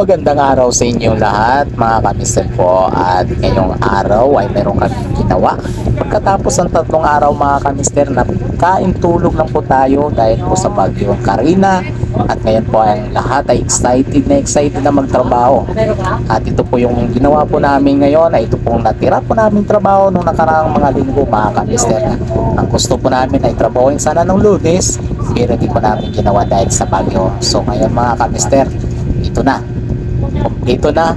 magandang araw sa inyong lahat mga kamister po. At ngayong araw ay meron kami ginawa. Pagkatapos ng tatlong araw mga kamister na kain tulog lang po tayo dahil po sa bagyong Karina. At ngayon po ang lahat ay excited na excited na magtrabaho. At ito po yung ginawa po namin ngayon ay ito pong natira po namin trabaho nung nakaraang mga linggo mga kamister. Ang gusto po namin ay trabahoin sana ng lunes. Pero hindi po namin ginawa dahil sa bagyo. So ngayon mga kamister ito na ito na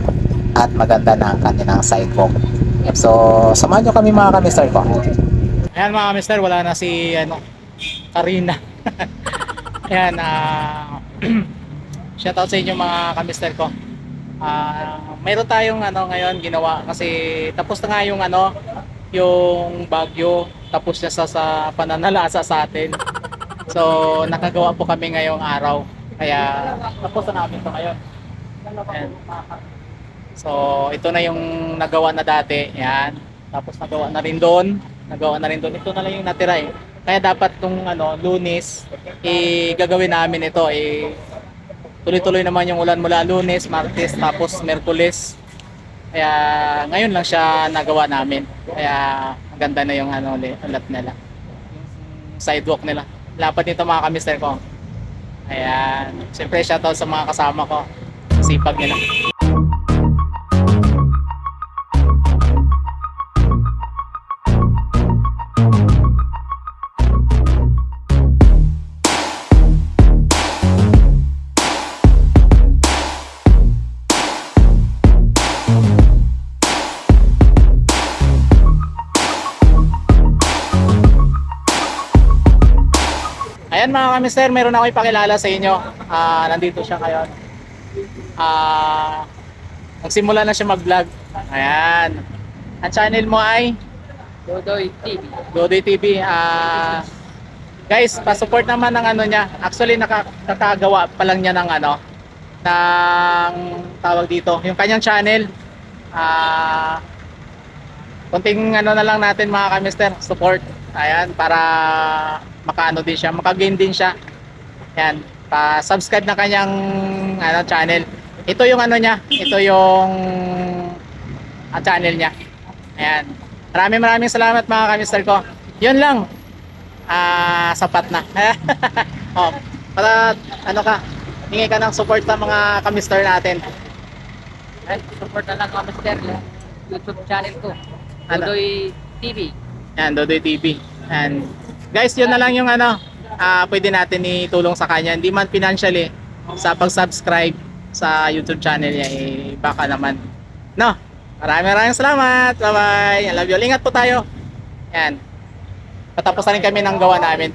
at maganda na ang kanilang sidewalk so samahan nyo kami mga kamister ko Ayan mga mister, wala na si ano, Karina. Ayan, ah shout out sa inyo mga kamister ko. Ah, mayroon tayong ano ngayon ginawa kasi tapos na nga yung ano, yung bagyo, tapos na sa, sa pananalasa sa atin. So, nakagawa po kami ngayong araw. Kaya tapos na namin ito ngayon. Ayan. So, ito na yung nagawa na dati. Yan. Tapos nagawa na rin doon. Nagawa na rin doon. Ito na lang yung natira eh. Kaya dapat nung ano, lunes, eh, gagawin namin ito. Eh, tuloy-tuloy naman yung ulan mula lunes, martes, tapos merkules. Kaya ngayon lang siya nagawa namin. Kaya maganda na yung ano, ulat nila. Yung sidewalk nila. Lapad nito mga kamister ko. Ayan. Siyempre shoutout sa mga kasama ko. Sa sipag nila. Ayan mga kamister, meron ako ipakilala sa inyo. Ah, nandito siya ngayon. Ah, nagsimula na siya mag-vlog. Ayan. Ang channel mo ay Dodoy TV. Dodoy TV. Ah, guys, pa-support naman ng ano niya. Actually, naka, nakagawa pa lang niya ng ano, ng tawag dito. Yung kanyang channel. Ah, konting ano na lang natin mga kamister, support. Ayan, para makaano din siya, makagain din siya. Ayan, pa-subscribe na kanyang ano, channel. Ito yung ano niya, ito yung ah, channel niya. Ayan. Maraming maraming salamat mga kamister ko. Yun lang. Ah, sapat na. oh, para ano ka, hingi ka ng support sa mga kamister natin. Ay, support na lang kami sir yung YouTube channel ko. Ano? Dodoy TV. Yan, Dodoy TV. And guys, yun na lang yung ano, ah pwede natin itulong sa kanya. Hindi man financially, sa pag-subscribe sa YouTube channel niya, eh, baka naman. No? Maraming maraming salamat. Bye-bye. I love you. Ingat po tayo. Yan. Patapos na rin kami ng gawa namin.